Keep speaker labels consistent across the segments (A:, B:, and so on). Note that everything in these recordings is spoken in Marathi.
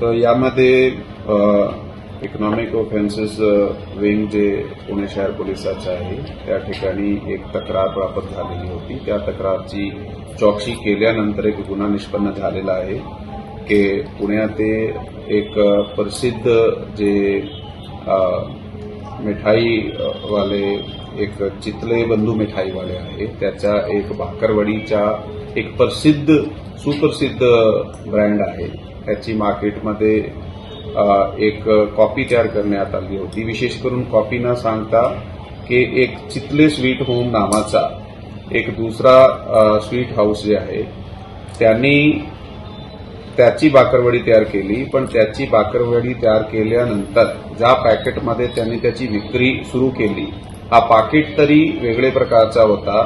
A: तर यामध्ये इकॉनॉमिक ऑफेन्सेस विंग जे पुणे शहर पोलिसाचं आहे त्या ठिकाणी एक तक्रार प्राप्त झालेली होती. त्या तक्रारची चौकशी केल्यानंतर एक गुन्हा निष्पन्न झालेला आहे की पुण्यात एक प्रसिद्ध जे मिठाईवाले एक चितले बंधू मिठाईवाले आहे त्याच्या एक भाकरवडीच्या एक प्रसिद्ध सुप्रसिद्ध ब्रँड आहे. त्याची मार्केटमध्ये एक कॉपी तयार करण्यात आली होती. विशेष करून कॉपी न सांगता की एक चितले स्वीट होम नावाचा एक दुसरा स्वीट हाऊस जे आहे त्यांनी त्याची बाकरवडी तयार केली. पण त्याची बाकरवडी तयार केल्यानंतर ज्या पॅकेटमध्ये त्यांनी त्याची विक्री सुरू केली हा पाकिट तरी वेगळे प्रकारचा होता.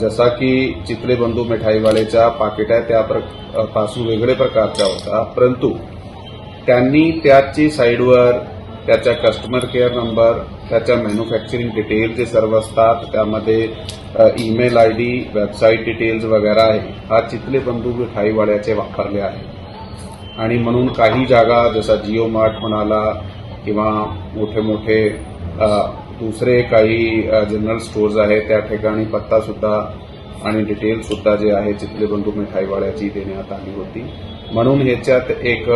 A: जसा की चित्रे बंधू मिठाईवाल्याच्या पाकिट आहे त्या प्र- पासून वेगळे प्रकारचा होता. परंतु त्यांनी त्याची साईडवर त्याचा कस्टमर केअर नंबर त्याच्या मॅन्युफॅक्चरिंग डिटेल जे सर्व असतात त्यामध्ये email I D website details वगैरे आहे हा चितले बंधू मिठाईवाड्याचे वापरले आहे. आणि म्हणून काही जागा जसा जिओ मार्ट म्हणाला किंवा मोठे मोठे दुसरे काही जनरल स्टोर्स आहेत त्या ठिकाणी पत्ता सुद्धा आणि डिटेल सुद्धा जे आहे चितले बंधू मिठाईवाड्याची देण्यात आली होती. म्हणून ह्याच्यात एक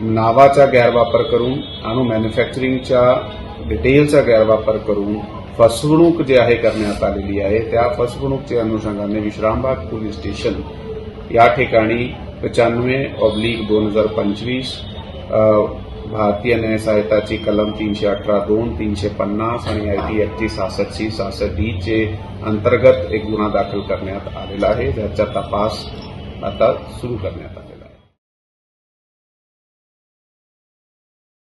A: नावाचा गैरवापर करून आणि मॅन्युफॅक्चरिंगच्या डिटेलचा गैरवापर करून फसवणूक जे आहे करण्यात आलेली आहे त्या फसवणूकच्या अनुषंगाने विश्रामबाग पोलीस स्टेशन या ठिकाणी पचानवे ऑब्लिक दोन हजार पंचवीस भारतीय न्याय सहायताची कलम तीनशे अठरा दोन तीनशे पन्नास आणि आयटी ऍक्टची सहासष्टची सहासष्ट डी चे अंतर्गत एक गुन्हा दाखल करण्यात आलेला आहे. ज्याचा तपास आता सुरू करण्यात आला.